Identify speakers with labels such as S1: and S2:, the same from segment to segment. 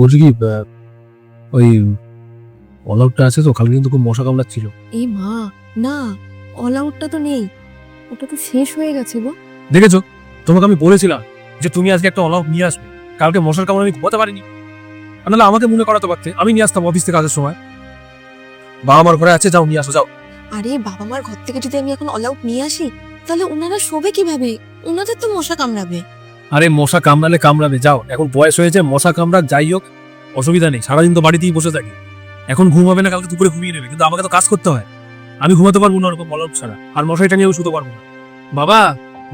S1: বলছি কি ওই অল আউটটা আছে তো কালকে কিন্তু খুব মশা কামড়াচ্ছিল।
S2: এই মা না অল আউটটা তো নেই। ওটা তো শেষ হয়ে গেছে গো।
S1: দেখেছ? তোমাকে আমি বলেছিলাম যে তুমি আজকে একটা অল আউট নিয়ে আসবে। কালকে মশার কামড় আমি ঘুমাতে পারিনি। নাহলে আমাকে মনে করাতে পারতে আমি নিয়ে আসতাম অফিস থেকে আসার সময়। বাবা মার ঘরে আছে যাও নিয়ে আসো যাও।
S2: আরে বাবা মার ঘর থেকে যদি আমি এখন অল আউট নিয়ে আসি তাহলে ওনারা শোবে কীভাবে? ওনাদের তো মশা কামড়াবে।
S1: আরে মশা কামড়ালে কামড়াবে, যাও। এখন বয়স হয়েছে, মশা কামড়াক যাই হোক, অসুবিধা নেই, সারাদিন তো বাড়িতেই বসে থাকি। এখন ঘুম হবে না, কালকে দুপুরে ঘুমিয়ে নেবে, কিন্তু আমাকে তো কাজ করতে হয়। আমি ঘুমাতে পারব না ওরকম বলব ছাড়া, আর মশাইটা নিয়েও শুতে পারব না। বাবা,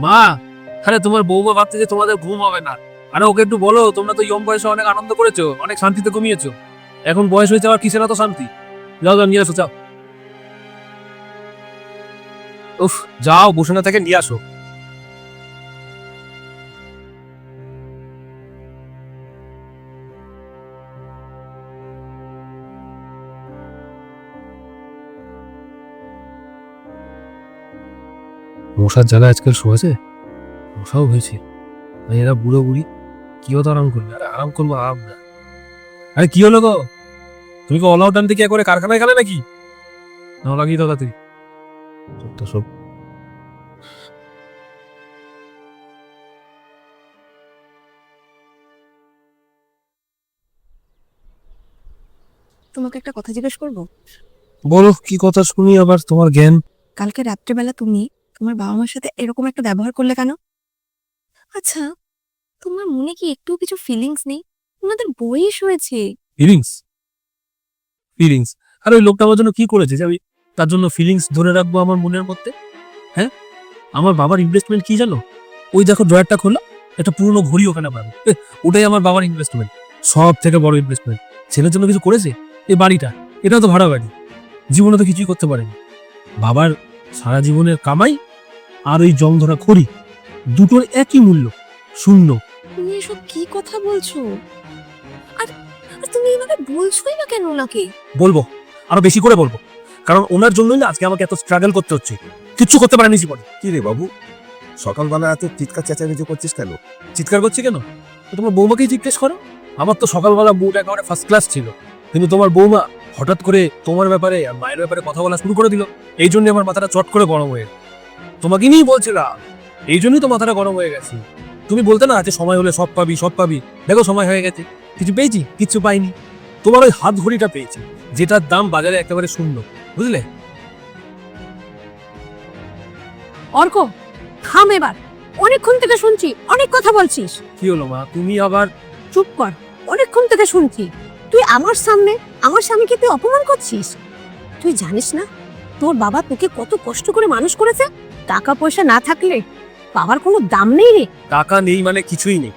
S1: মা, আরে তোমার বৌমা ভাবছে যে তোমাদের ঘুম হবে না। আরে ওকে একটু বলো, তোমরা তো ইয়ম বয়সে অনেক আনন্দ করেছ, অনেক শান্তিতে ঘুমিয়েছো। এখন বয়স হয়েছে আবার কিসের এত শান্তি? যাও যাও, নিয়ে আসো, যাও। উফ, যাও, বসে না থেকে নিয়ে আসো। মশার জায়গায় আজকাল শোয়াছে? মশাও হয়েছে। এরা বুড়ো বুড়ি কি হতো আরাম করবে? আরে আরাম করব আরাম না আরে কি হলো গো? তুমি কি অল আউট আনতে কি করে কারখানায় গেলে নাকি? না লাগিয়ে তাড়াতাড়ি। সবটা সব।
S2: তোমাকে একটা কথা জিজ্ঞেস করব?
S1: বলো কি কথা শুনি আবার তোমার জ্ঞান?
S2: কালকে রাত্রেবেলা তুমি তোমার বাবা মার সাথে এরকম একটা ব্যবহার করলে কেন? আচ্ছা তোমার মনে কি একটু কিছু ফিলিংস নেই? ওনাদের বয়স হয়েছে।
S1: ফিলিংস ফিলিংস আর ওই লোকটা আমার জন্য কি করেছে যে আমি তার জন্য ফিলিংস ধরে রাখব আমার মনের মধ্যে? হ্যাঁ? আমার বাবার ইনভেস্টমেন্ট কি জানো? ওই দেখো ড্রয়ারটা খোলা, একটা পুরনো ঘড়ি ওখানে পাবে। ওটাই আমার বাবার ইনভেস্টমেন্ট সব থেকে বড় ইনভেস্টমেন্ট ছেলের জন্য কিছু করেছে? এই বাড়িটা এটা তো ভাড়া বাড়ি। জীবনে তো কিছুই করতে পারেনি। বাবার সারা জীবনের কামাই আর ওই জং ধরা খড়ি দুটোর একই মূল্য শূন্য।
S2: তুমি এসব কি কথা বলছো? আর আর তুমি এইভাবে বলছোই না কেন ওনাকে?
S1: বলব আরও বেশি করে বলব। কারণ ওনার জন্যই না আজকে আমাকে এত স্ট্রাগল করতে হচ্ছে। কিচ্ছু করতে পারেনি জীবনে।
S3: কি রে বাবু? সকালবেলা এত চিৎকার চেঁচামেচি করছিস কেন?
S1: চিৎকার করছে কেন? তো তোমার বৌমাকেই জিজ্ঞেস করো। আমার তো সকালবেলা মুড একেবারে ফার্স্ট ক্লাস ছিল। কিন্তু তোমার বৌমা হঠাৎ করে তোমার ব্যাপারে আর মায়ের ব্যাপারে কথা বলা শুরু করে দিল। এই জন্য আমার মাথাটা চট করে গরম হয়ে। তোমাকে নিয়েই বলছিলাম। এই জন্যই তো মাথাটা গরম হয়ে গেছে। তুমি বলতে না যে সময় হলে সব পাবি সব পাবি। দেখো সময় হয়ে গেছে। কিছু পেয়েছি? কিচ্ছু পাইনি। তোমার ওই হাত ঘড়িটা পেয়েছি যেটার দাম বাজারে একেবারে শূন্য। বুঝলে?
S4: অর্ক থাম এবার। অনেকক্ষণ থেকে শুনছি অনেক কথা বলছিস।
S1: কি হলো মা? তুমি আবার?
S4: চুপ কর অনেকক্ষণ থেকে শুনছি। তুই আমার সামনে আমার স্বামীকে তুই অপমান করছিস? তুই জানিস না তোর বাবা তোকে কত কষ্ট করে মানুষ করেছে? টাকা পয়সা না থাকলে বাবার কোনো দাম নেই রে।
S1: টাকা নেই মানে কিছুই নেই।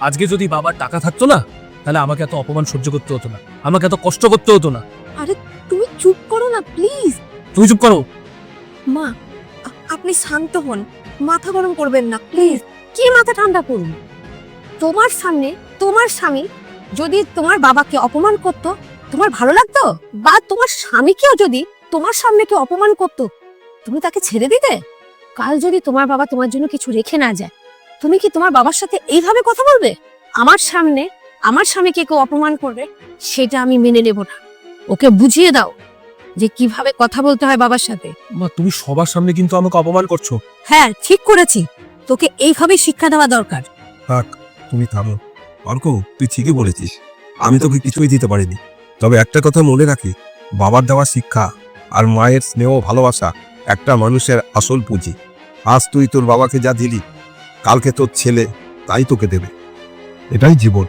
S1: আজকে যদি বাবার টাকা থাকতো না তাহলে আমাকে এত অপমান সহ্য করতে হতো না। আমাকে এত কষ্ট করতে হতো না।
S2: আরে তুমি চুপ করো না প্লিজ।
S1: তুমি চুপ করো।
S2: মা আ- আপনি শান্ত হন। মাথা গরম করবেন না প্লিজ।
S4: কি মাথা ঠান্ডা করুন? তোমার সামনে তোমার স্বামী যদি তোমার বাবাকে অপমান করতো তোমার ভালো লাগতো? বা তোমার স্বামীকেও যদি তোমার সামনে কেউ অপমান করতো তুমি তাকে ছেড়ে দিতে? কাল যদি তোমার বাবা তোমার জন্য কিছু রেখে না যায় তুমি কি তোমার বাবার সাথে এইভাবে কথা বলবে? আমার সামনে আমার স্বামীকে কেউ অপমান করবে সেটা আমি মেনে নেব না। ওকে বুঝিয়ে দাও যে কীভাবে কথা বলতে হয় বাবার সাথে।
S1: মা তুমি সবার সামনে কিন্তু আমাকে অপমান করছ।
S4: হ্যাঁ ঠিক করেছি। তোকে এইভাবে শিক্ষা দেওয়া দরকার।
S3: থাক তুমি থামো। অর্ক তুই ঠিকই বলেছিস। আমি তোকে কিছুই দিতে পারিনি। তবে একটা কথা মনে রাখি বাবার দেওয়া শিক্ষা আর মায়ের স্নেহ ভালোবাসা একটা মানুষের আসল পুঁজি। আজ তুই তোর বাবাকে যা দিলি, কালকে তোর ছেলে তাই তোকে দেবে। এটাই জীবন।